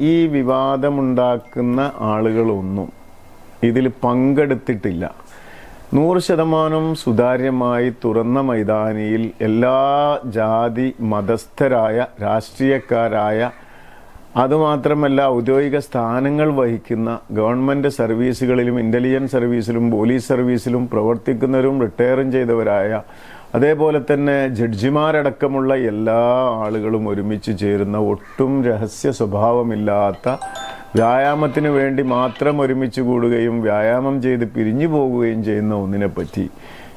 ഈ വിവാദമുണ്ടാക്കുന്ന ആളുകളൊന്നും ഇതിൽ പങ്കെടുത്തിട്ടില്ല. നൂറ് ശതമാനം സുതാര്യമായി തുറന്ന മൈതാനിയിൽ എല്ലാ ജാതി മതസ്ഥരായ രാഷ്ട്രീയക്കാരായ അതുമാത്രമല്ല ഔദ്യോഗിക സ്ഥാനങ്ങൾ വഹിക്കുന്ന ഗവൺമെന്റ് സർവീസുകളിലും ഇന്റലിജൻസ് സർവീസിലും പോലീസ് സർവീസിലും പ്രവർത്തിക്കുന്നവരും റിട്ടയറും ചെയ്തവരായ അതേപോലെ തന്നെ ജഡ്ജിമാരടക്കമുള്ള എല്ലാ ആളുകളും ഒരുമിച്ച് ചേരുന്ന ഒട്ടും രഹസ്യ സ്വഭാവമില്ലാത്ത വ്യായാമത്തിന് വേണ്ടി മാത്രം ഒരുമിച്ച് കൂടുകയും വ്യായാമം ചെയ്ത് പിരിഞ്ഞു പോകുകയും ചെയ്യുന്ന ഒന്നിനെപ്പറ്റി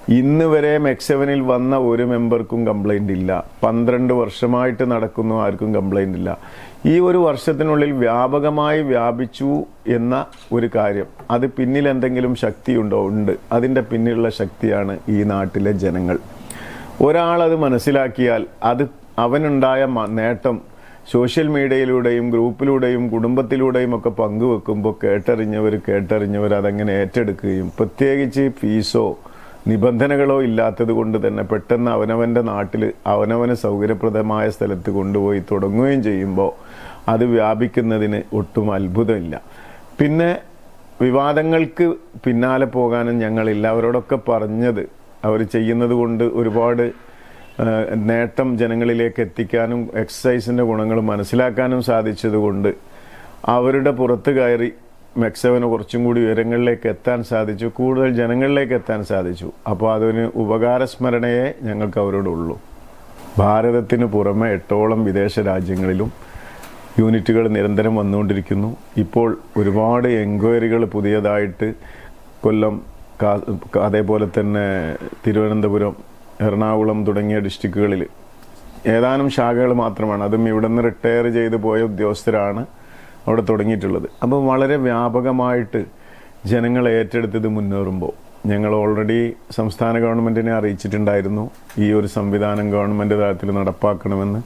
ഇന്ന് വരെ മെക്സവനിൽ വന്ന ഒരു മെമ്പർക്കും കംപ്ലൈന്റ് ഇല്ല. പന്ത്രണ്ട് വർഷമായിട്ട് നടക്കുന്നു ആർക്കും കംപ്ലൈന്റ് ഇല്ല. ഈ ഒരു വർഷത്തിനുള്ളിൽ വ്യാപകമായി വ്യാപിച്ചു എന്ന ഒരു കാര്യം. അത് പിന്നിൽ എന്തെങ്കിലും ശക്തിയുണ്ടോ? ഉണ്ട്. അതിന്റെ പിന്നിലുള്ള ശക്തിയാണ് ഈ നാട്ടിലെ ജനങ്ങൾ. ഒരാൾ അത് മനസ്സിലാക്കിയാൽ അത് അവനുണ്ടായ നേട്ടം സോഷ്യൽ മീഡിയയിലൂടെയും ഗ്രൂപ്പിലൂടെയും കുടുംബത്തിലൂടെയും ഒക്കെ പങ്കുവെക്കുമ്പോൾ കേട്ടറിഞ്ഞവർ കേട്ടറിഞ്ഞവർ അതങ്ങനെ ഏറ്റെടുക്കുകയും പ്രത്യേകിച്ച് ഫീസോ നിബന്ധനകളോ ഇല്ലാത്തത് കൊണ്ട് തന്നെ പെട്ടെന്ന് അവനവന്റെ നാട്ടിൽ അവനവന് സൗകര്യപ്രദമായ സ്ഥലത്ത് കൊണ്ടുപോയി തുടങ്ങുകയും ചെയ്യുമ്പോൾ അത് വ്യാപിക്കുന്നതിന് ഒട്ടും അത്ഭുതമില്ല. പിന്നെ വിവാദങ്ങൾക്ക് പിന്നാലെ പോകാനും ഞങ്ങൾ എല്ലാവരോടൊക്കെ പറഞ്ഞത് അവർ ചെയ്യുന്നത് കൊണ്ട് ഒരുപാട് നേട്ടം ജനങ്ങളിലേക്ക് എത്തിക്കാനും എക്സസൈസിന്റെ ഗുണങ്ങൾ മനസ്സിലാക്കാനും സാധിച്ചതുകൊണ്ട് അവരുടെ പുറത്ത് കയറി മെക്സവന് കുറച്ചും കൂടി ഉയരങ്ങളിലേക്ക് എത്താൻ സാധിച്ചു കൂടുതൽ ജനങ്ങളിലേക്ക് എത്താൻ സാധിച്ചു. അപ്പോൾ അതിന് ഉപകാരസ്മരണയെ ഞങ്ങൾക്ക് അവരോടുള്ളൂ ഭാരതത്തിന് പുറമെ എട്ടോളം വിദേശ രാജ്യങ്ങളിലും യൂണിറ്റുകൾ നിരന്തരം വന്നുകൊണ്ടിരിക്കുന്നു. ഇപ്പോൾ ഒരുപാട് എൻക്വയറികൾ പുതിയതായിട്ട് കൊല്ലം അതേപോലെ തന്നെ തിരുവനന്തപുരം എറണാകുളം തുടങ്ങിയ ഡിസ്ട്രിക്റ്റുകളിൽ ഏതാനും ശാഖകൾ മാത്രമാണ്. അതും ഇവിടെ നിന്ന് റിട്ടയർ ചെയ്ത് പോയ ഉദ്യോഗസ്ഥരാണ് അവിടെ തുടങ്ങിയിട്ടുള്ളത്. അപ്പോൾ വളരെ വ്യാപകമായിട്ട് ജനങ്ങൾ ഏറ്റെടുത്തത് മുന്നേറുമ്പോൾ ഞങ്ങൾ ഓൾറെഡി സംസ്ഥാന ഗവൺമെന്റിനെ അറിയിച്ചിട്ടുണ്ടായിരുന്നു. ഈ ഒരു സംവിധാനം ഗവൺമെന്റ് തലത്തിൽ നടപ്പാക്കണമെന്ന്.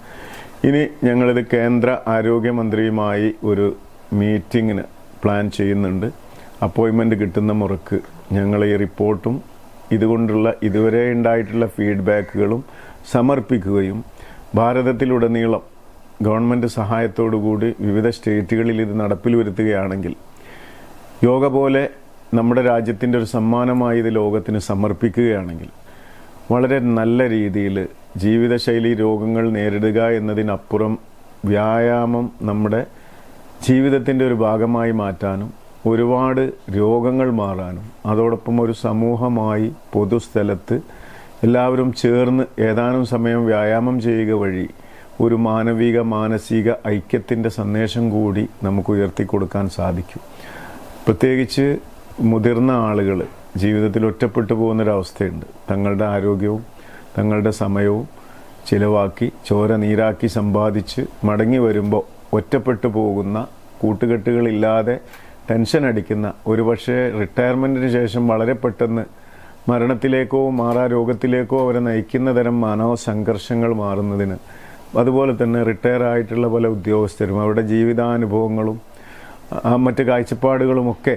ഇനി ഞങ്ങളിത് കേന്ദ്ര ആരോഗ്യമന്ത്രിയുമായി ഒരു മീറ്റിങ്ങിന് പ്ലാൻ ചെയ്യുന്നുണ്ട്. അപ്പോയിൻമെന്റ് കിട്ടുന്ന മുറക്ക് ഞങ്ങൾ ഈ റിപ്പോർട്ടും ഇതുകൊണ്ടുള്ള ഇതുവരെ ഉണ്ടായിട്ടുള്ള ഫീഡ്ബാക്കുകളും സമർപ്പിക്കുകയും ഭാരതത്തിലുടനീളം ഗവൺമെന്റ് സഹായത്തോടുകൂടി വിവിധ സ്റ്റേറ്റുകളിൽ ഇത് നടപ്പിൽ വരുത്തുകയാണെങ്കിൽ യോഗ പോലെ നമ്മുടെ രാജ്യത്തിന്റെ ഒരു സമ്മാനമായി ഇത് ലോകത്തിന് സമർപ്പിക്കുകയാണെങ്കിൽ വളരെ നല്ല രീതിയിൽ ജീവിതശൈലി രോഗങ്ങൾ നേരിടുക എന്നതിനപ്പുറം വ്യായാമം നമ്മുടെ ജീവിതത്തിന്റെ ഒരു ഭാഗമായി മാറ്റാനും ഒരുപാട് രോഗങ്ങൾ മാറാനും അതോടൊപ്പം ഒരു സമൂഹമായി പൊതുസ്ഥലത്ത് എല്ലാവരും ചേർന്ന് ഏതാനും സമയം വ്യായാമം ചെയ്യുക വഴി ഒരു മാനവിക മാനസിക ഐക്യത്തിന്റെ സന്ദേശം കൂടി നമുക്ക് ഉയർത്തി കൊടുക്കാൻ സാധിക്കും. പ്രത്യേകിച്ച് മുതിർന്ന ആളുകൾ ജീവിതത്തിൽ ഒറ്റപ്പെട്ടു പോകുന്നൊരവസ്ഥയുണ്ട്. തങ്ങളുടെ ആരോഗ്യവും തങ്ങളുടെ സമയവും ചിലവാക്കി ചോര നീരാക്കി സമ്പാദിച്ച് മടങ്ങി വരുമ്പോൾ ഒറ്റപ്പെട്ടു പോകുന്ന കൂട്ടുകെട്ടുകളില്ലാതെ ടെൻഷൻ അടിക്കുന്ന ഒരുപക്ഷെ റിട്ടയർമെന്റിന് ശേഷം വളരെ പെട്ടെന്ന് മരണത്തിലേക്കോ മാറാ രോഗത്തിലേക്കോ അവരെ നയിക്കുന്ന തരം മാനവ സംഘർഷങ്ങൾ മാറുന്നതിന്. അതുപോലെ തന്നെ റിട്ടയർ ആയിട്ടുള്ള പല ഉദ്യോഗസ്ഥരും അവരുടെ ജീവിതാനുഭവങ്ങളും മറ്റ് കാഴ്ചപ്പാടുകളുമൊക്കെ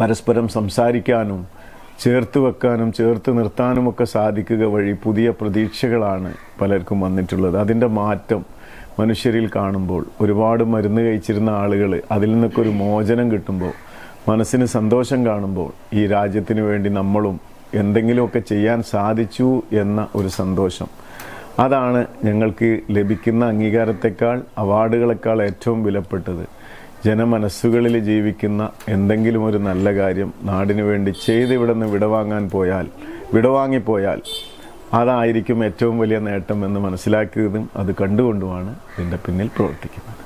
പരസ്പരം സംസാരിക്കാനും ചേർത്ത് വെക്കാനും ചേർത്ത് നിർത്താനുമൊക്കെ സാധിക്കുക വഴി പുതിയ പ്രതീക്ഷകളാണ് പലർക്കും വന്നിട്ടുള്ളത്. അതിന്റെ മാറ്റം മനുഷ്യരിൽ കാണുമ്പോൾ ഒരുപാട് മരുന്ന് കഴിച്ചിരുന്ന ആളുകൾ അതിൽ നിന്നൊക്കെ ഒരു മോചനം കിട്ടുമ്പോൾ മനസ്സിന് സന്തോഷം കാണുമ്പോൾ ഈ രാജ്യത്തിന് വേണ്ടി നമ്മളും എന്തെങ്കിലുമൊക്കെ ചെയ്യാൻ സാധിച്ചു എന്ന ഒരു സന്തോഷം. അതാണ് ഞങ്ങൾക്ക് ലഭിക്കുന്ന അംഗീകാരത്തെക്കാൾ അവാർഡുകളെക്കാൾ ഏറ്റവും വിലപ്പെട്ടത്. ജനമനസ്സുകളിൽ ജീവിക്കുന്ന എന്തെങ്കിലും ഒരു നല്ല കാര്യം നാടിനു വേണ്ടി ചെയ്ത് ഇവിടെ നിന്ന് വിടവാങ്ങാൻ പോയാൽ വിടവാങ്ങിപ്പോയാൽ അതായിരിക്കും ഏറ്റവും വലിയ നേട്ടം എന്ന് മനസ്സിലാക്കിയതും അത് കണ്ടുകൊണ്ടുമാണ് ഇതിന്റെ പിന്നിൽ പ്രവർത്തിക്കുന്നത്.